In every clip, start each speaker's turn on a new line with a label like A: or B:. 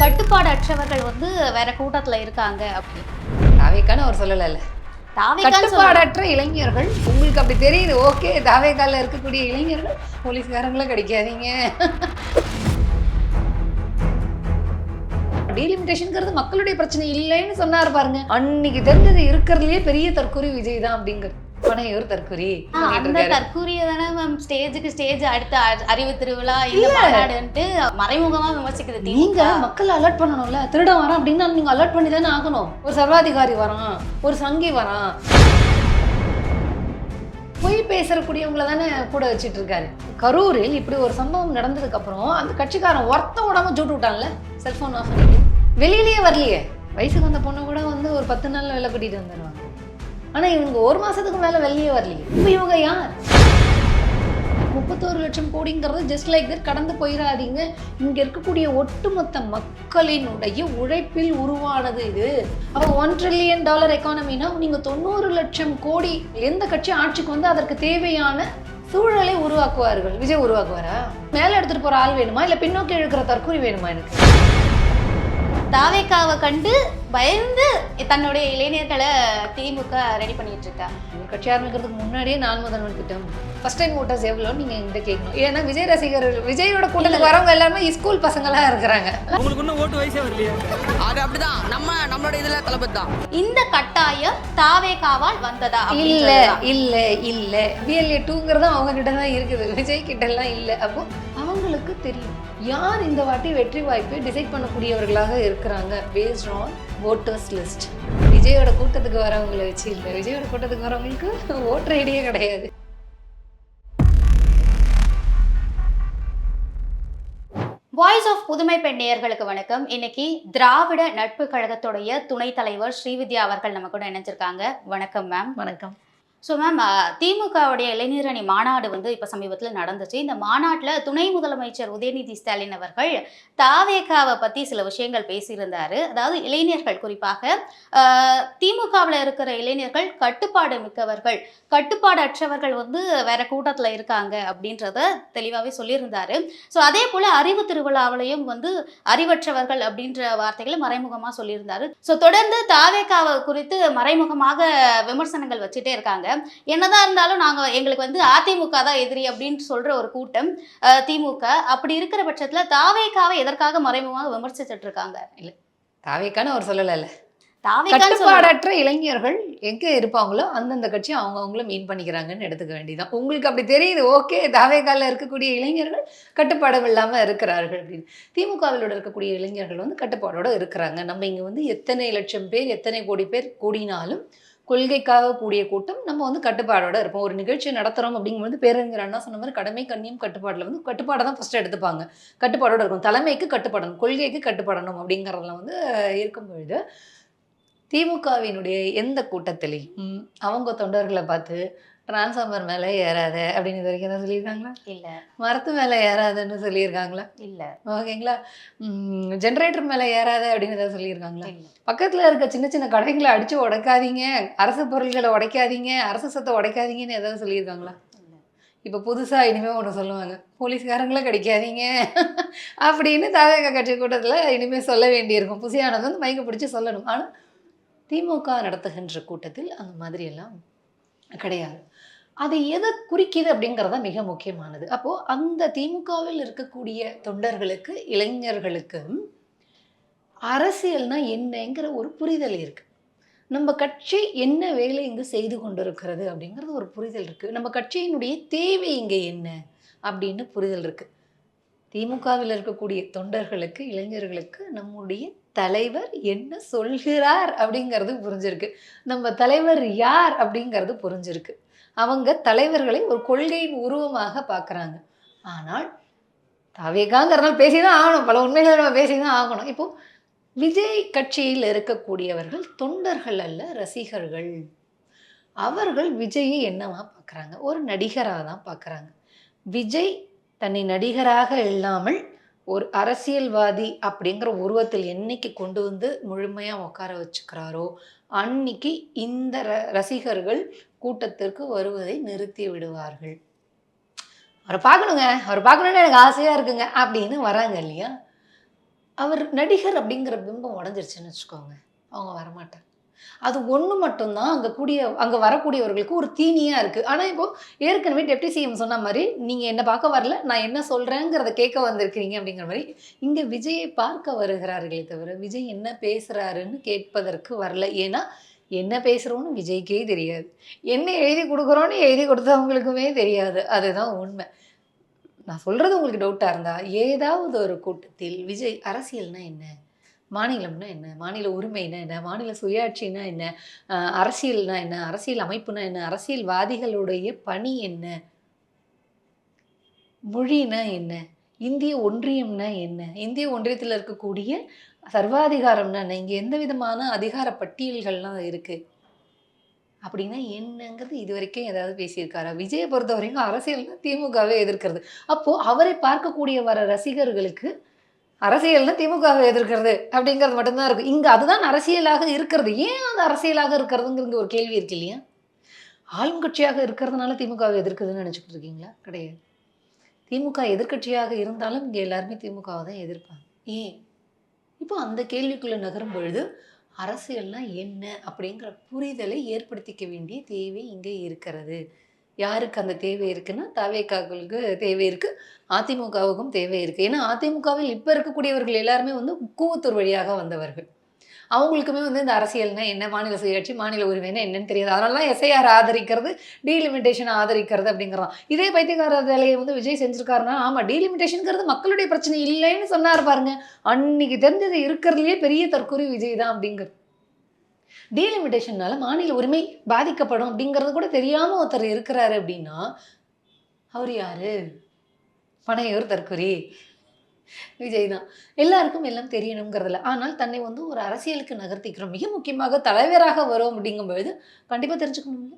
A: கட்டுப்பாடற்றவர்கள் வந்து வேற கூட்டத்துல இருக்காங்க அப்படி.
B: தாவேக்கான்னு அவர் சொல்லலைல்ல.
A: தாவேக்கான்னு சொல்ல
B: கட்டுப்பாடற்ற இளைஞர்கள் உங்களுக்கு அப்படி தெரியுது ஓகே தாவேக்கால இருக்கக்கூடிய இளைஞர்கள் போலீஸ்காரங்கள கிடைக்காதீங்க. டீலிமிட்டேஷன்ங்கிறது மக்களுடைய பிரச்சனை இல்லைன்னு சொன்னார் பாருங்க. அன்னைக்கு தெரிஞ்சது இருக்கிறதுலயே பெரிய தற்கொலை விஜய் தான் அப்படிங்கிறது. பனையூர் பண்ணிட்டு
A: அந்த. தற்கூரிய தானே மேம் ஸ்டேஜுக்கு ஸ்டேஜ் அடுத்த அறிவு திருவிழா இந்த மாநாடுன்ட்டு மறைமுகமா விமர்சிக்குது
B: நீங்க மக்கள் அலர்ட் பண்ணணும்ல. திருடன் வரான் அப்படின்னா நீங்க அலர்ட் பண்ணி தானே ஆகணும். ஒரு சர்வாதிகாரி வரான் ஒரு சங்கி வரான். பொய் பேசக்கூடியவங்கள தானே கூட வச்சிட்டு இருக்காரு. கரூரில் இப்படி ஒரு சம்பவம் நடந்ததுக்கு அப்புறம் அந்த கட்சிக்காரன் ஒருத்த விடாம ஜூட்டு விட்டான்ல. செல்போன் ஆஃப் பண்ணிட்டு வெளியிலேயே வரலையே. வயசுக்கு வந்த பொண்ணு கூட வந்து ஒரு பத்து நாள்ல வெளில கூட்டிட்டு வந்துடுவாங்க ஆனால் இவங்க ஒரு மாதத்துக்கு மேலே வெளியே வரலையே. இப்போ இவங்க யார்? முப்பத்தோரு லட்சம் கோடிங்கிறது ஜஸ்ட் லைக் தட் கடந்து போயிடாதீங்க இங்கே இருக்கக்கூடிய ஒட்டுமொத்த மக்களினுடைய உழைப்பில் உருவானது இது. அப்போ ஒன் ட்ரில்லியன் டாலர் எக்கானமினா நீங்கள் தொண்ணூறு லட்சம் கோடி எந்த கட்சி ஆட்சிக்கு வந்து அதற்கு தேவையான சூழலை உருவாக்குவார்கள்? விஜய் உருவாக்குவாரா? மேலே எடுத்துகிட்டு போகிற ஆள் வேணுமா? இல்லை பின்னோக்கி இழுக்கிற தற்கொலை வேணுமா எனக்கு?
A: தாவேக்காவை கண்டு பயந்து தன்னுடைய இளைஞர்களை திமுக ரெடி பண்ணிட்டு இருக்கா
B: ஒரு கட்சி ஆரம்பிக்கிறதுக்கு முன்னாடியே நான் முதல்வன் திட்டம் ஃபர்ஸ்ட் டைம் ஓட்டர்ஸ் எவ்வளோ நீங்க இந்த கேட்கணும். ஏன்னா விஜய் ரசிகர்கள் விஜயோட கூட்டத்துக்கு வரவங்க எல்லாருமே ஸ்கூல் பசங்களா இருக்கிறாங்க.
C: உங்களுக்கு இன்னும் ஓட்டு வயசே வரலையே?
D: அது அப்படிதான். நம்ம நம்மளோட இதுல தளபதி தான்
A: இந்த கட்டாயம் தாவேக்காவால் வந்ததா
B: இல்ல. இல்ல இல்ல. பிஎல்ஏ டூங்கிறது அவங்க கிட்ட தான் இருக்குது. விஜய் கிட்ட எல்லாம் இல்ல. அப்போ அவங்களுக்கு தெரியும். யார் இந்த வாட்டி வெற்றி வாய்ப்பை டிசைட் பண்ணக்கூடியவர்களாக இருக்கிறாங்க? பேஸ்ட் ஆன் ஓட்டர்ஸ் லிஸ்ட் விஜயோட கூட்டத்துக்கு வரவங்களை வச்சு இல்ல. விஜயோட கூட்டத்துக்கு வரவங்களுக்கு ஓட்டர் ஐடியே கிடையாது.
A: வாய்ஸ் ஆஃப் புதுமை பெண் நேயர்களுக்கு வணக்கம். இன்னைக்கு திராவிட நட்பு கழகத்துடைய துணைத் தலைவர் ஸ்ரீவித்யா அவர்கள் நம்ம கூட இணைஞ்சிருக்காங்க. வணக்கம் மேம்
B: வணக்கம்.
A: ஸோ மேம் uh, திமுகவுடைய இளைஞரணி மாநாடு வந்து இப்போ சமீபத்தில் நடந்துச்சு. இந்த மாநாட்டில் துணை முதலமைச்சர் உதயநிதி ஸ்டாலின் அவர்கள் தாவேகாவை பற்றி சில விஷயங்கள் பேசியிருந்தார். அதாவது இளைஞர்கள் குறிப்பாக திமுகவில் இருக்கிற இளைஞர்கள் கட்டுப்பாடு மிக்கவர்கள் கட்டுப்பாடற்றவர்கள் வந்து வேற கூட்டத்தில் இருக்காங்க அப்படின்றத தெளிவாகவே சொல்லியிருந்தார். ஸோ அதே போல் அறிவு திருவிழாவிலையும் வந்து அறிவற்றவர்கள் அப்படின்ற வார்த்தைகளை மறைமுகமாக சொல்லியிருந்தார். ஸோ தொடர்ந்து தாவேகாவை குறித்து மறைமுகமாக விமர்சனங்கள் வச்சுட்டே இருக்காங்க. என்னதான் இருந்தாலும் நாங்க எங்களுக்கு வந்து அதிமுக தான் எதிரி அப்படின்னு சொல்ற ஒரு கூட்டம் திமுக. அப்படி இருக்கிற பட்சத்துல தாவேகாவை எதற்காக மறைமுகமாக விமர்சிச்சுட்டு இருக்காங்க
B: தாவேக்கான்னு அவர் சொல்லலைல்ல. கட்டுப்பாடற்ற இளைஞர்கள் எங்க இருப்பாங்களோ அந்தந்த கட்சி அவங்க அவங்கள மீன் பண்ணிக்கிறாங்கன்னு எடுத்துக்க வேண்டியதான் உங்களுக்கு அப்படி தெரியுது ஓகே தாவேக்கால இருக்கக்கூடிய இளைஞர்கள் கட்டுப்பாடு இல்லாம இருக்கிறார்கள் அப்படின்னு. திமுகவில் இருக்கக்கூடிய இளைஞர்கள் வந்து கட்டுப்பாடோட இருக்கிறாங்க. நம்ம இங்க வந்து எத்தனை லட்சம் பேர் எத்தனை கோடி பேர் கூடினாலும் கொள்கைக்காக கூடிய கூட்டம் நம்ம வந்து கட்டுப்பாடோட இருப்போம். ஒரு நிகழ்ச்சி நடத்துறோம் அப்படிங்கும்போது பேரறிஞர் அண்ணா சொன்ன மாதிரி கடமை கண்ணியம் கட்டுப்பாடில் வந்து கட்டுப்பாடை தான் ஃபஸ்ட்டு எடுத்துப்பாங்க. கட்டுப்பாடோட இருக்கும் தலைமைக்கு கட்டுப்படணும். கொள்கைக்கு கட்டுப்படணும் அப்படிங்கிறதெல்லாம் வந்து இருக்கும் பொழுது திமுகவினுடைய எந்த கூட்டத்திலையும் அவங்க தொண்டர்களை பார்த்து டிரான்ஸ்ஃபார்மர் மேலே ஏறாத அப்படின்னு இது வரைக்கும் எதாவது சொல்லியிருக்காங்களா?
A: இல்ல.
B: மரத்து மேலே ஏறாதுன்னு சொல்லியிருக்காங்களா?
A: இல்ல.
B: ஓகேங்களா? ஜென்ரேட்டர் மேலே ஏறாத அப்படின்னு ஏதாவது சொல்லியிருக்காங்களா? பக்கத்தில் இருக்க சின்ன சின்ன கடைகளை அடித்து உடைக்காதீங்க அரசு பொருள்களை உடைக்காதீங்க அரசு சொத்தை உடைக்காதீங்கன்னு ஏதாவது சொல்லியிருக்காங்களா?
A: இல்ல.
B: இப்போ புதுசாக இனிமேல் ஒன்று சொல்லுவாங்க. போலீஸ்காரங்களை கிடைக்காதீங்க அப்படின்னு தாவேக கட்சி கூட்டத்தில் இனிமேல் சொல்ல வேண்டியிருக்கும். புசியானது வந்து மைக்க பிடிச்சி சொல்லணும். ஆனால் திமுக நடத்துகின்ற கூட்டத்தில் அந்த மாதிரி எல்லாம் கிடையாது. அது எதை குறிக்குது அப்படிங்கிறது தான் மிக முக்கியமானது. அப்போது அந்த திமுகவில் இருக்கக்கூடிய தொண்டர்களுக்கு இளைஞர்களுக்கு அரசியல்னா என்னங்கிற ஒரு புரிதல் இருக்குது நம்ம கட்சி என்ன வேலை இங்கு செய்து கொண்டிருக்கிறது அப்படிங்கிறது ஒரு புரிதல் இருக்குது நம்ம கட்சியினுடைய தேவை இங்கே என்ன அப்படின்னு புரிதல் இருக்குது திமுகவில் இருக்கக்கூடிய தொண்டர்களுக்கு இளைஞர்களுக்கு நம்முடைய தலைவர் என்ன சொல்கிறார் அப்படிங்கிறது புரிஞ்சிருக்கு. நம்ம தலைவர் யார் அப்படிங்கிறது புரிஞ்சிருக்கு. அவங்க தலைவர்களை ஒரு கொள்கையின் உருவமாக பார்க்குறாங்க. ஆனால் தவேகாங்கிறனால பேசி தான் ஆகணும். பல உண்மைகளை நம்ம பேசி தான் ஆகணும். இப்போ விஜய் கட்சியில் இருக்கக்கூடியவர்கள் தொண்டர்கள் அல்ல ரசிகர்கள். அவர்கள் விஜயை என்னவா பார்க்குறாங்க? ஒரு நடிகராக தான் பார்க்குறாங்க. விஜய் தன்னை நடிகராக இல்லாமல் ஒரு அரசியல்வாதி அப்படிங்கிற உருவத்தில் என்னைக்கு கொண்டு வந்து முழுமையாக உட்கார வச்சுக்கிறாரோ அன்னைக்கு இந்த ர- ரசிகர்கள் கூட்டத்திற்கு வருவதை நிறுத்தி விடுவார்கள். அவரை பார்க்கணுங்க. அவரை பார்க்கணுன்னு எனக்கு ஆசையாக இருக்குங்க. அப்படின்னு வராங்க இல்லையா? அவர் நடிகர் அப்படிங்கிற பிம்பம் உடஞ்சிருச்சுன்னு வச்சுக்கோங்க. அவங்க வரமாட்டாங்க. அது ஒன்று மட்டும்தான் அங்கே கூடிய அங்கே வரக்கூடியவர்களுக்கு ஒரு தீனியாக இருக்குது ஆனால் இப்போது ஏற்கனவே டெப்டி சிஎம் சொன்ன மாதிரி நீங்கள் என்னை பார்க்க வரல நான் என்ன சொல்கிறேங்கிறத கேட்க வந்திருக்கிறீங்க அப்படிங்கிற மாதிரி இங்கே விஜயை பார்க்க வருகிறார்களே தவிர விஜய் என்ன பேசுகிறாருன்னு கேட்பதற்கு வரல. ஏன்னா என்ன பேசுகிறோன்னு விஜய்க்கே தெரியாது. என்ன எழுதி கொடுக்குறோன்னு எழுதி கொடுத்தவங்களுக்குமே தெரியாது. அதுதான் உண்மை. நான் சொல்கிறது உங்களுக்கு டவுட்டாக இருந்தால் ஏதாவது ஒரு கூட்டத்தில் விஜய் அரசியல்னால் என்ன? மாநிலம்னா என்ன? மாநில உரிமைனா என்ன? மாநில சுயாட்சினா என்ன? அரசியல்னா என்ன? அரசியல் அமைப்புனா என்ன? அரசியல்வாதிகளுடைய பணி என்ன? மொழினா என்ன? இந்திய ஒன்றியம்னா என்ன? இந்திய ஒன்றியத்தில் இருக்கக்கூடிய சர்வாதிகாரம்னா என்ன? இங்கே எந்த விதமான அதிகார பட்டியல்கள்லாம் இருக்குது அப்படின்னா என்னங்கிறது இது வரைக்கும் ஏதாவது பேசியிருக்காரா? விஜயை பொறுத்த வரைக்கும் அரசியல் திமுகவே எதிர்க்கிறது. அப்போது அவரை பார்க்கக்கூடிய வர ரசிகர்களுக்கு அரசியல்னு திமுகவை எதிர்க்கிறது அப்படிங்கிறது மட்டும்தான் இருக்கும் இங்கே அதுதான் அரசியலாக இருக்கிறது. ஏன் அது அரசியலாக இருக்கிறதுங்கிற ஒரு கேள்வி இருக்கு இல்லையா? ஆளும் கட்சியாக இருக்கிறதுனால திமுகவை எதிர்க்குதுன்னு நினச்சிக்கிட்டு இருக்கீங்களா கிடையாது. திமுக எதிர்க்கட்சியாக இருந்தாலும் இங்கே எல்லாருமே திமுகவை தான் எதிர்ப்பாங்க. ஏன்? இப்போ அந்த கேள்விக்குள்ளே நகரும் பொழுது அரசியல்னால் என்ன அப்படிங்கிற புரிதலை ஏற்படுத்திக்க வேண்டிய தேவை இங்கே இருக்கிறது. யாருக்கு அந்த தேவை இருக்குன்னா தவேக்காக்களுக்கு தேவை இருக்குது அதிமுகவுக்கும் தேவை இருக்குது ஏன்னா அதிமுகவில் இப்போ இருக்கக்கூடியவர்கள் எல்லாருமே வந்து கூவத்தூர் வழியாக வந்தவர்கள். அவங்களுக்குமே வந்து இந்த அரசியல்னா என்ன மாநில சுயாட்சி மாநில உரிமைனா என்னன்னு தெரியாது. அதனால எஸ்ஐஆர் ஆதரிக்கிறது டீலிமிட்டேஷன் ஆதரிக்கிறது அப்படிங்கிறோம் இதே பைத்தியக்கார வேலையை வந்து விஜய் செஞ்சிருக்காருன்னா ஆமாம் டீலிமிட்டேஷனுங்கிறது மக்களுடைய பிரச்சனை இல்லைன்னு சொன்னார் பாருங்க. அன்னைக்கு தெரிஞ்சது இருக்கிறதுலே பெரிய தற்கொலை விஜய் தான் அப்படிங்கிறது டீலிமிட்டேஷன்னால மாநில உரிமை பாதிக்கப்படும் அப்படிங்கிறது கூட தெரியாமல் ஒருத்தர் இருக்கிறாரு அப்படின்னா அவர் யாரு? பனையூர் தற்கொலை. விஜய் தான். எல்லாருக்கும் எல்லாம் தெரியணுங்கிறதுல ஆனால் தன்னை வந்து ஒரு அரசியலுக்கு நகர்த்திக்கிறோம். மிக முக்கியமாக தலைவராக வரும் அப்படிங்கும்பொழுது கண்டிப்பாக தெரிஞ்சுக்கணும்ல.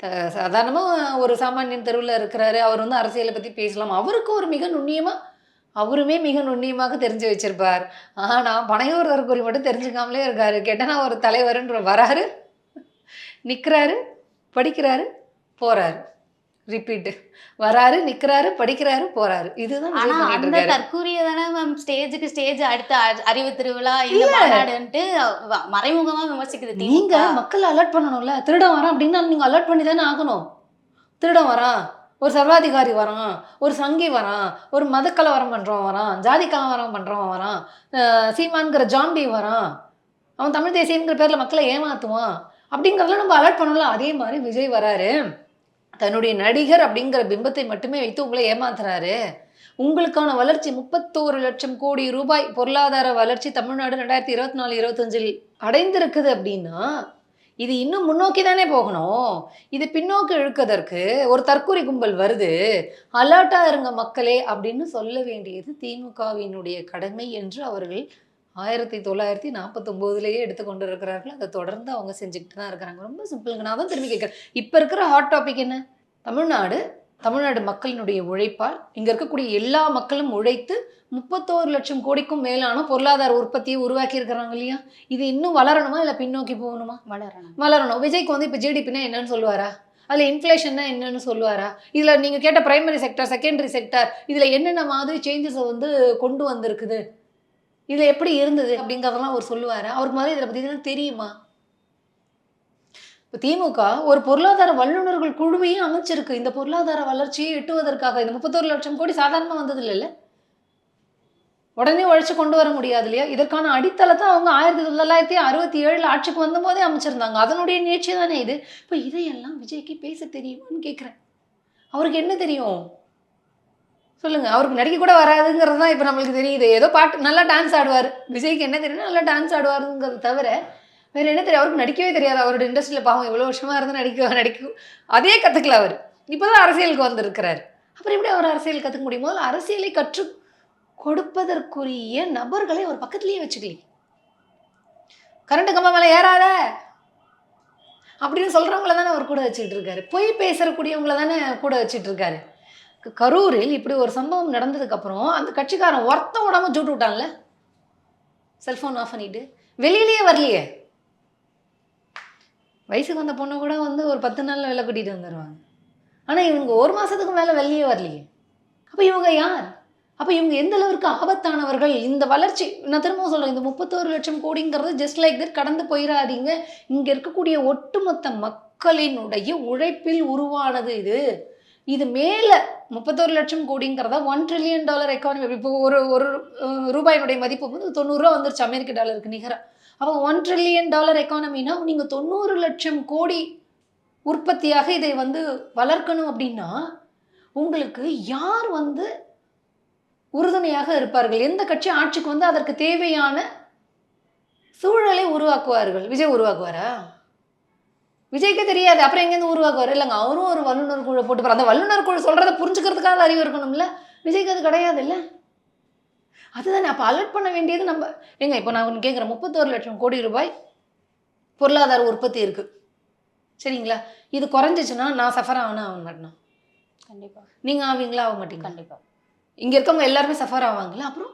B: த சாதாரணமாக ஒரு சாமானியன் தெருவில் இருக்கிறாரு. அவர் வந்து அரசியலை பற்றி பேசலாம். அவருக்கு ஒரு மிக நுண்ணியமாக அவருமே மிக நுண்ணியமாக தெரிஞ்சு வச்சிருப்பார். ஆனால் பனையூர் தற்கொலை மட்டும் தெரிஞ்சுக்காமலே இருக்காரு. கேட்டனா ஒரு தலைவருன்ற வராரு. நிற்கிறாரு படிக்கிறாரு போறாரு. ரிப்பீட்டு வராரு நிற்கிறாரு படிக்கிறாரு போறாரு. இதுதான்
A: ஆனா அந்த. தற்கூரிய தானே மேம் ஸ்டேஜுக்கு ஸ்டேஜ் அடுத்த அறிவு திருவிழா இல்ல. மாநாடுன்ட்டு மறைமுகமா விமர்சிக்குது
B: நீங்க மக்கள் அலர்ட் பண்ணணும்ல. திருடன் வரான் அப்படின்னா நீங்க அலர்ட் பண்ணி தானே ஆகணும். திருடன் வரான். ஒரு சர்வாதிகாரி வரான் ஒரு சங்கி வரான் ஒரு மத கலவரம் வரான் ஜாதி கலவரம் பண்ணுறவன் வரான் அஹ் சீமான்கிற ஜாம்பி வரான். அவன் தமிழ் தேசியங்கிற பேரில் மக்களை ஏமாத்துவான். அப்படிங்கிறதெல்லாம் நம்ம அலர்ட் பண்ணலாம் அதே மாதிரி விஜய் வராரு. தன்னுடைய நடிகர் அப்படிங்கிற பிம்பத்தை மட்டுமே வைத்து உங்களை ஏமாத்துறாரு. உங்களுக்கான வளர்ச்சி முப்பத்தோரு லட்சம் கோடி ரூபாய் பொருளாதார வளர்ச்சி தமிழ்நாடு ரெண்டாயிரத்தி இருபத்தி நாலு இருபத்தஞ்சில் அடைந்திருக்குது அப்படின்னா இது இன்னும் முன்னோக்கி தானே போகணும். இது பின்னோக்கி இழுக்கதற்கு ஒரு தற்கொலை கும்பல் வருது. அலர்ட்டா இருங்க மக்களே அப்படின்னு சொல்ல வேண்டியது திமுகவினுடைய கடமை என்று அவர்கள் ஆயிரத்தி தொள்ளாயிரத்தி நாற்பத்தொம்போதுலேயே எடுத்துக்கொண்டு இருக்கிறார்கள் அதை தொடர்ந்து அவங்க செஞ்சுக்கிட்டு தான் இருக்கிறாங்க. ரொம்ப சிம்பிளுங்க. நான் தான் திரும்பி கேட்குறேன். இப்போ இருக்கிற ஹாட் டாபிக் என்ன? தமிழ்நாடு தமிழ்நாடு மக்களினுடைய உழைப்பால் இங்கே இருக்கக்கூடிய எல்லா மக்களும் உழைத்து முப்பத்தோரு லட்சம் கோடிக்கும் மேலான பொருளாதார உற்பத்தியை உருவாக்கி இருக்கிறாங்க இல்லையா? இது இன்னும் வளரணுமா இல்லை பின்னோக்கி போகணுமா?
A: வளரணும்.
B: வளரணும். விஜய்க்கு வந்து இப்போ ஜிடிபினா என்னன்னு சொல்லுவாரா? அதில் இன்ஃப்ளேஷன்னா என்னன்னு சொல்லுவாரா? இதில் நீங்கள் கேட்ட பிரைமரி செக்டர் செகண்டரி செக்டர் இதில் என்னென்ன மாதிரி சேஞ்சஸை வந்து கொண்டு வந்திருக்குது? இதில் எப்படி இருந்தது? அப்படிங்கிறதெல்லாம் அவர் சொல்லுவாரா? அவருக்கு மாதிரி இதில் பற்றி தெரியுமா? இப்போ திமுக ஒரு பொருளாதார வல்லுநர்கள் குழுவையும் அமைச்சிருக்கு. இந்த பொருளாதார வளர்ச்சியை எட்டுவதற்காக இந்த முப்பத்தோரு லட்சம் கோடி சாதாரணமாக வந்தது இல்லைல்ல உடனே உழைச்சி கொண்டு வர முடியாது இல்லையா? இதற்கான அடித்தளத்தை அவங்க ஆயிரத்தி தொள்ளாயிரத்தி அறுபத்தி ஏழில் ஆட்சிக்கு வந்தபோதே அமைச்சிருந்தாங்க. அதனுடைய நிகழ்ச்சி தானே இது? இப்போ இதையெல்லாம் விஜய்க்கு பேச தெரியுமான்னு கேட்குறேன் அவருக்கு என்ன தெரியும்? சொல்லுங்கள் அவருக்கு நடிக்க கூட வராதுங்கிறது தான் இப்போ நம்மளுக்கு தெரியுது. ஏதோ பாட்டு நல்லா டான்ஸ் ஆடுவார். விஜய்க்கு என்ன தெரியும் நல்லா டான்ஸ் ஆடுவாருங்கிறது தவிர வேற என்ன தெரியும் அவருக்கு நடிக்கவே தெரியாது. அவரோட இண்டஸ்ட்ரியில் பாவம் இவ்வளோ வருஷமா இருந்து நடிக்க நடிக்கும் அதே கற்றுக்கல அவர். இப்போ தான் அரசியலுக்கு வந்திருக்கிறார். அப்புறம் எப்படி அவர் அரசியல் கற்றுக்க முடியும்? முதல்ல அரசியலை கற்று கொடுப்பதற்குரிய நபர்களை அவர் பக்கத்துலேயே வச்சுக்கலையே கரண்ட் கம்பம் மேலே ஏறாத. அப்படின்னு சொல்கிறவங்கள தானே அவர் கூட வச்சுக்கிட்டு இருக்காரு. பொய் பேசக்கூடியவங்கள தானே கூட வச்சுட்டு இருக்காரு. கரூரில் இப்படி ஒரு சம்பவம் நடந்ததுக்கப்புறம் அந்த கட்சிக்காரன் ஒருத்தன் உடம்பு ஜூட்டு விட்டான்ல. செல்ஃபோன் ஆஃப் பண்ணிட்டு. வெளியிலேயே வரலையே. வயசுக்கு வந்த பொண்ணு கூட வந்து ஒரு பத்து நாளில் வெளில கூட்டிகிட்டு வந்துடுவாங்க ஆனால் இவங்க ஒரு மாதத்துக்கு மேலே வெளியே வரலையே. அப்போ இவங்க யார்? அப்போ இவங்க எந்த அளவுக்கு ஆபத்தானவர்கள்? இந்த வளர்ச்சி நான் திரும்ப சொல்கிறேன் இந்த முப்பத்தோரு லட்சம் கோடிங்கிறது ஜஸ்ட் லைக் தட் கடந்து போயிடாதீங்க இங்கே இருக்கக்கூடிய ஒட்டுமொத்த மக்களினுடைய உழைப்பில் உருவானது இது. இது மேலே முப்பத்தோரு லட்சம் கோடிங்கிறத ஒன் ட்ரில்லியன் டாலர் எக்கானமி இப்போ ஒரு ஒரு ரூபாயினுடைய மதிப்பு வந்து தொண்ணூறுரூவா வந்துருச்சு அமெரிக்க டாலருக்கு நிகராக அப்போ ஒன் ட்ரில்லியன் டாலர் எக்கானமினா நீங்கள் தொண்ணூறு லட்சம் கோடி உற்பத்தியாக இதை வந்து வளர்க்கணும் அப்படின்னா உங்களுக்கு யார் வந்து உறுதுணையாக இருப்பார்கள்? எந்த கட்சி ஆட்சிக்கு வந்து அதற்கு தேவையான சூழலை உருவாக்குவார்கள்? விஜய் உருவாக்குவாரா? விஜய்க்கு தெரியாது. அப்புறம் எங்கேருந்து உருவாக்குவார்? இல்லைங்க அவரும் ஒரு வல்லுநர் குழு போட்டுப்பார் அந்த வல்லுநர் குழு சொல்கிறத புரிஞ்சுக்கிறதுக்காக அறிவு இருக்கணும்ல. விஜய்க்கு அது கிடையாது இல்லை அதுதானே அப்போ அலர்ட் பண்ண வேண்டியது நம்ம ஏங்க இப்போ நான் ஒன்று கேட்குறேன் முப்பத்தோரு லட்சம் கோடி ரூபாய் பொருளாதார உற்பத்தி இருக்குது சரிங்களா? இது குறைஞ்சிச்சுன்னா நான் சஃபர் ஆகணும் ஆக மாட்டேனா?
A: கண்டிப்பா.
B: நீங்கள் ஆவீங்களா ஆக மாட்டீங்களா?
A: கண்டிப்பா.
B: இங்கே இருக்கவங்க எல்லாருமே சஃபர் ஆவாங்களா அப்புறம்?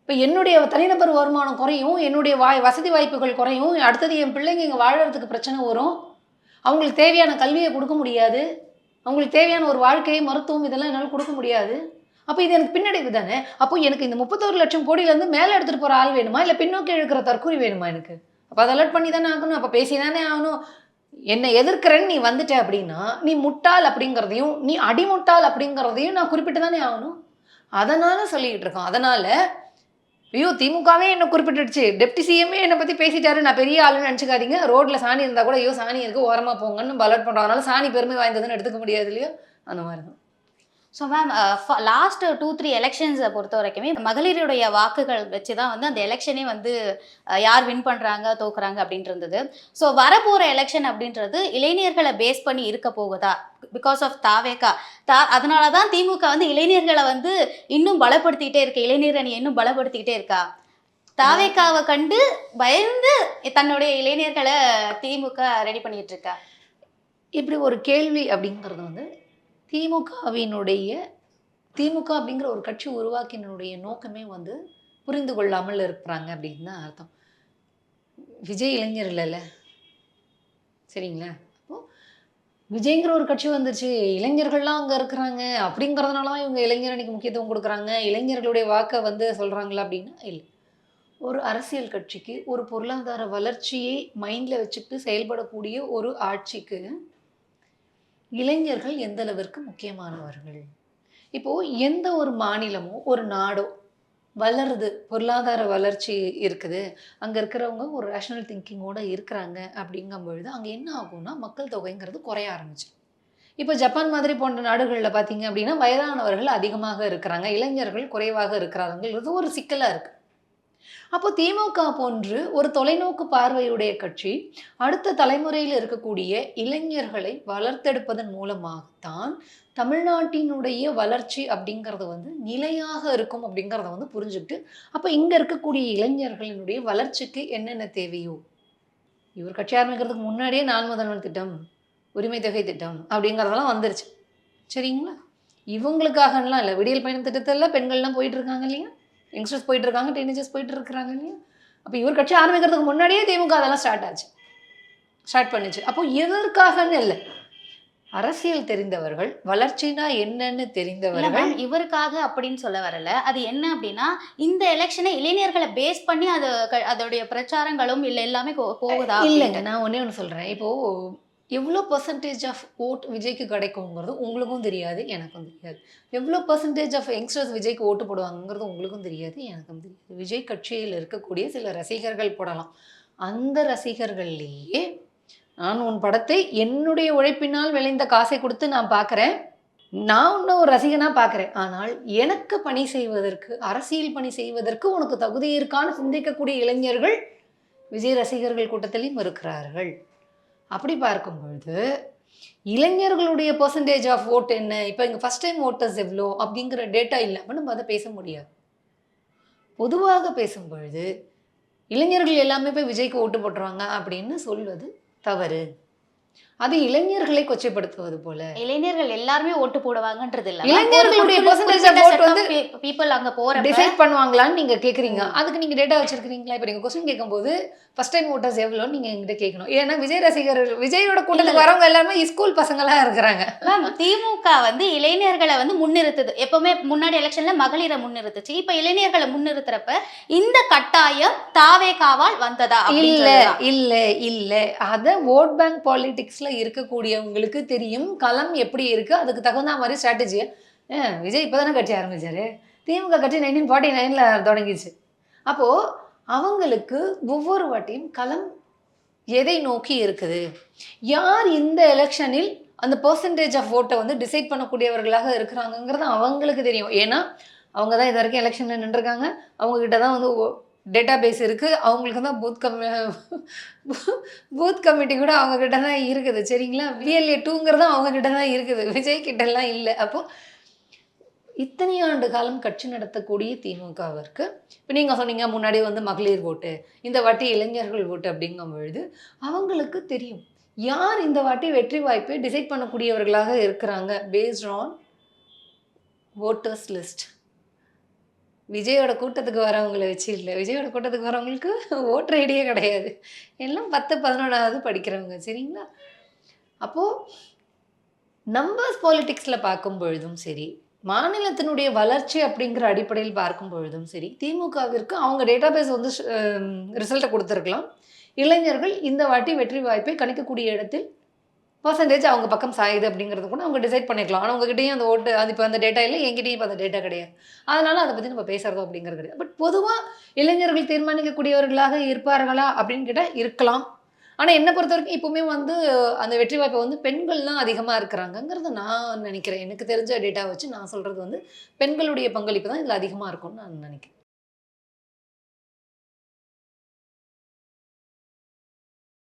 B: இப்போ என்னுடைய தனிநபர் வருமானம் குறையும் என்னுடைய வாய் வசதி வாய்ப்புகள் குறையும் அடுத்தது என் பிள்ளைங்க இங்கே வாழறதுக்கு பிரச்சனை வரும். அவங்களுக்கு தேவையான கல்வியை கொடுக்க முடியாது. அவங்களுக்கு தேவையான ஒரு வாழ்க்கையை மருத்துவம் இதெல்லாம் என்னால் கொடுக்க முடியாது. அப்போ இது எனக்கு பின்னடைவு தானே? அப்போ எனக்கு இந்த முப்பத்தோரு லட்சம் கோடியிலேருந்து மேலே எடுத்துகிட்டு போகிற ஆள் வேணுமா? இல்லை பின்னோக்கி இழுக்கிற தற்கூரி வேணுமா எனக்கு? அப்போ அதை அலர்ட் பண்ணி தானே ஆகணும். அப்போ பேசி தானே ஆகணும். என்னை எதிர்க்கிறேன்னு நீ வந்துட்ட அப்படின்னா நீ முட்டாள் அப்படிங்கிறதையும் நீ அடிமுட்டாள் அப்படிங்கிறதையும் நான் குறிப்பிட்டு தானே ஆகணும். அதனால சொல்லிக்கிட்டு இருக்கோம். அதனால் ஐயோ திமுகவே என்ன குறிப்பிட்டுடுச்சு. டெப்டி சிஎம்ஏ என்னை பற்றி பேசிட்டாரு. நான் பெரிய ஆளுன்னு நினச்சிக்காதீங்க. ரோட்டில் சாணி இருந்தால் கூட ஐயோ சாணி இருக்குது ஓரமாக போங்கன்னு நம்ம பண்ணுறோம் அதனால சாணி பெருமை வாய்ந்ததுன்னு எடுத்துக்க முடியாது இல்லையோ? அந்த மாதிரி தான்.
A: So ma'am last two three எலெக்ஷன்ஸை பொறுத்த வரைக்குமே மகளிருடைய வாக்குகள் வச்சு தான் வந்து அந்த எலெக்ஷனே வந்து யார் வின் பண்ணுறாங்க தோக்குறாங்க அப்படின்ட்டு இருந்தது ஸோ வரப்போகிற எலெக்ஷன் அப்படின்றது இளைஞர்களை பேஸ் பண்ணி இருக்க போகுதா? பிகாஸ் ஆஃப் தாவேக்கா தா அதனால தான் திமுக வந்து இளைஞர்களை வந்து இன்னும் பலப்படுத்திக்கிட்டே இருக்கு. இளைஞர் அணி இன்னும் பலப்படுத்திக்கிட்டே இருக்கா? தாவேக்காவை கண்டு பயந்து தன்னுடைய இளைஞர்களை திமுக ரெடி பண்ணிட்டு இருக்கா?
B: இப்படி ஒரு கேள்வி அப்படிங்கிறது வந்து திமுகவினுடைய திமுக அப்படிங்கிற ஒரு கட்சி உருவாக்கினுடைய நோக்கமே வந்து புரிந்து கொள்ளாமல் இருக்கிறாங்க அப்படின்னு தான் அர்த்தம். விஜய் இளைஞர் இல்லைல்ல? சரிங்களா? அப்போ விஜய்ங்கிற ஒரு கட்சி வந்துருச்சு. இளைஞர்கள்லாம் அங்கே இருக்கிறாங்க. அப்படிங்கிறதுனால தான் இவங்க இளைஞர் அணிக்கு முக்கியத்துவம் கொடுக்குறாங்க. இளைஞர்களுடைய வாக்கை வந்து சொல்கிறாங்களா அப்படின்னா இல்லை. ஒரு அரசியல் கட்சிக்கு ஒரு பொருளாதார வளர்ச்சியை மைண்டில் வச்சுக்கிட்டு செயல்படக்கூடிய ஒரு ஆட்சிக்கு இளைஞர்கள் எந்த அளவிற்கு முக்கியமானவர்கள்? இப்போது எந்த ஒரு மாநிலமோ ஒரு நாடோ வளருது பொருளாதார வளர்ச்சி இருக்குது. அங்கே இருக்கிறவங்க ஒரு ரேஷனல் திங்கிங்கோட இருக்கிறாங்க அப்படிங்கும் பொழுது அங்கே என்ன ஆகும்னா மக்கள் தொகைங்கிறது குறைய ஆரம்பிச்சு. இப்போ ஜப்பான் மாதிரி போன்ற நாடுகளில் பார்த்தீங்க அப்படின்னா வயதானவர்கள் அதிகமாக இருக்கிறாங்க இளைஞர்கள் குறைவாக இருக்கிறாங்கிறது ஒரு சிக்கலாக இருக்குது அப்போ திமுக போன்று ஒரு தொலைநோக்கு பார்வையுடைய கட்சி அடுத்த தலைமுறையில் இருக்கக்கூடிய இளைஞர்களை வளர்த்தெடுப்பதன் மூலமாகத்தான் தமிழ்நாட்டினுடைய வளர்ச்சி அப்படிங்கிறது வந்து நிலையாக இருக்கும் அப்படிங்கிறத வந்து புரிஞ்சுக்கிட்டு அப்போ இங்கே இருக்கக்கூடிய இளைஞர்களினுடைய வளர்ச்சிக்கு என்னென்ன தேவையோ? இவர் கட்சி ஆரம்பிக்கிறதுக்கு முன்னாடியே நான் முதல்வன் திட்டம் உரிமை தொகை திட்டம் அப்படிங்கிறதெல்லாம் வந்துருச்சு. சரிங்களா? இவங்களுக்காகலாம் இல்லை விடியல் பயணம் திட்டத்தில் பெண்கள்லாம் போயிட்டு இருக்காங்க இல்லையா? யங்ஸ்டர்ஸ் போயிட்டு இருக்காங்க டீனேஜர்ஸ் போயிட்டு இருக்கிறாங்க இல்லையா? அப்போ இவர் கட்சி ஆரம்பிக்கிறதுக்கு முன்னாடியே திமுக அதெல்லாம் ஸ்டார்ட் ஆச்சு. ஸ்டார்ட் பண்ணுச்சு. அப்போ எதற்காகன்னு இல்லை. அரசியல் தெரிந்தவர்கள் வளர்ச்சினா என்னன்னு தெரிந்தவர்கள்
A: இவருக்காக அப்படின்னு சொல்ல வரல. அது என்ன அப்படின்னா இந்த எலெக்ஷனை இளைஞர்களை பேஸ் பண்ணி அது அதோடைய பிரச்சாரங்களும் இல்ல எல்லாமே போகுதா
B: இல்லைங்க நான் ஒன்றே ஒன்று சொல்கிறேன் இப்போது எவ்வளோ பர்சன்டேஜ் ஆஃப் ஓட் விஜய்க்கு கிடைக்குங்கிறது உங்களுக்கும் தெரியாது எனக்கும் தெரியாது. எவ்வளோ பர்சன்டேஜ் ஆஃப் யங்ஸ்டர்ஸ் விஜய்க்கு ஓட்டு போடுவாங்கங்கிறது உங்களுக்கும் தெரியாது எனக்கும் தெரியாது. விஜய் கட்சியில் இருக்கக்கூடிய சில ரசிகர்கள் போடலாம். அந்த ரசிகர்கள்லேயே நான் உன் படத்தை என்னுடைய உழைப்பினால் விளைந்த காசை கொடுத்து நான் பார்க்குறேன். நான் இன்னும் ஒரு ரசிகனாக பார்க்குறேன். ஆனால் எனக்கு பணி செய்வதற்கு அரசியல் பணி செய்வதற்கு உனக்கு தகுதி இருக்கான்னு சிந்திக்கக்கூடிய இளைஞர்கள் விஜய் ரசிகர்கள் கூட்டத்திலையும் இருக்கிறார்கள். அப்படி பார்க்கும் பொழுது இளைஞர்களுடைய பர்சன்டேஜ் ஆஃப் ஓட் என்ன? இப்போ இங்கே ஃபஸ்ட் டைம் ஓட்டர்ஸ் எவ்வளோ அப்படிங்கிற டேட்டா இல்லாமல் நம்ம அதை பேச முடியாது. பொதுவாக பேசும் பொழுது இளைஞர்கள் எல்லாமே போய் விஜய்க்கு ஓட்டு போட்டுருவாங்க அப்படின்னு சொல்வது தவறு. அது இளைஞர்களை கொச்சைப்படுத்துவது போல.
A: இளைஞர்கள் எல்லாருமே ஓட்டு போடுவாங்கன்றது இல்ல
B: இளைஞர்களுடைய vote வந்து
A: பீப்புள் அங்க போறப்ப
B: டிசைட் பண்ணுவாங்களான்னு நீங்க கேக்குறீங்க. அதுக்கு நீங்க டேட்டா வச்சிருக்கீங்களா இப்போ நீங்க கொஸ்டின் கேட்கும்போது ஃபர்ஸ்ட் டைம் ஓட்டர்ஸ் எவ்வளோன்னு நீங்க எங்கிட்ட கேட்கணும் ஏன்னா விஜய் ரசிகர் விஜயோட கூட்டத்துக்கு வரவங்க எல்லாருமே ஸ்கூல் பசங்களா இருக்கிறாங்க.
A: மேம் திமுக வந்து இளைஞர்களை வந்து முன்னிறுத்துது. எப்பவுமே முன்னாடி எலெக்ஷன்ல மகளிரை முன்னிறுத்துச்சு. இப்ப இளைஞர்களை முன்னிறுத்துறப்ப இந்த கட்டாயம் தாவேகாவால் வந்ததா
B: இல்ல. இல்ல இல்ல. அத ஓட் பேங்க் பாலிடிக்ஸ்ல இருக்கக்கூடியவங்களுக்கு தெரியும். களம் எப்படி இருக்கு? அதுக்கு தகுந்த மாதிரி ஸ்ட்ராட்டஜி விஜய் இப்பதானே கட்சி ஆரம்பிச்சாரு. திமுக கட்சி நைன்டீன் ஃபார்ட்டி நைன்ல தொடங்கிச்சு. அப்போ அவங்களுக்கு ஒவ்வொரு வாட்டியும் களம் எதை நோக்கி இருக்குது? யார் இந்த எலெக்ஷனில் அந்த பர்சன்டேஜ் ஆஃப் ஓட்டை வந்து டிசைட் பண்ணக்கூடியவர்களாக இருக்கிறாங்கங்கிறது அவங்களுக்கு தெரியும். ஏன்னா அவங்க தான் இது வரைக்கும் எலெக்ஷனில் நின்றுருக்காங்க. அவங்கக்கிட்ட தான் வந்து டேட்டா பேஸ் இருக்குது அவங்களுக்கு தான் பூத் கம் பூத் கமிட்டி கூட அவங்க கிட்ட தான் இருக்குது. சரிங்களா? விஎல்ஏ டூங்கிறது அவங்க கிட்ட தான் இருக்குது. விஜய் கிட்டலாம் இல்லை. அப்போது இத்தனை ஆண்டு காலம் கட்சி நடத்தக்கூடிய திமுகவிற்கு இப்போ நீங்கள் சொன்னீங்க முன்னாடி வந்து மகளிர் ஓட்டு இந்த வாட்டி இளைஞர்கள் ஓட்டு அப்படிங்கும் பொழுது அவங்களுக்கு தெரியும். யார் இந்த வாட்டி வெற்றி வாய்ப்பை டிசைட் பண்ணக்கூடியவர்களாக இருக்கிறாங்க? பேஸ்ட் ஆன் ஓட்டர்ஸ் லிஸ்ட் விஜயோட கூட்டத்துக்கு வரவங்கள வச்சு இல்லை. விஜயோட கூட்டத்துக்கு வரவங்களுக்கு ஓட்டர் ஐடியே கிடையாது. எல்லாம் பத்து பதினொன்றாவது படிக்கிறவங்க சரிங்களா? அப்போது நம்பர்ஸ் பாலிட்டிக்ஸில் பார்க்கும் பொழுதும் சரி மாநிலத்தினுடைய வளர்ச்சி அப்படிங்கிற அடிப்படையில் பார்க்கும் பொழுதும் சரி திமுகவிற்கு அவங்க டேட்டாபேஸ் வந்து ரிசல்ட்டை கொடுத்துருக்கலாம். இளைஞர்கள் இந்த வாட்டி வெற்றி வாய்ப்பை கணிக்கக்கூடிய இடத்தில் பர்சன்டேஜ் அவங்க பக்கம் சாயுது அப்படிங்கிறது கூட அவங்க டிசைட் பண்ணிக்கலாம். ஆனால் உங்ககிட்டயும் அந்த ஓட்டு அது இப்போ அந்த டேட்டா இல்லை என்கிட்டயும் இப்போ அந்த டேட்டா கிடையாது. அதனால அதை பற்றி நம்ம பேசுறதோ அப்படிங்கிறது கிடையாது. பட் பொதுவாக இளைஞர்கள் தீர்மானிக்கக்கூடியவர்களாக இருப்பார்களா அப்படின்னு கேட்டால் இருக்கலாம். ஆனால் என்னை பொறுத்த வரைக்கும் இப்போவுமே வந்து அந்த வெற்றி வாய்ப்பை வந்து பெண்கள் தான் அதிகமாக இருக்கிறாங்கங்கிறத நான் நினைக்கிறேன். எனக்கு தெரிஞ்ச டேட்டா வச்சு நான் சொல்கிறது வந்து பெண்களுடைய பங்களிப்பு தான் இதில் அதிகமாக இருக்கும்னு நான் நினைக்கிறேன்.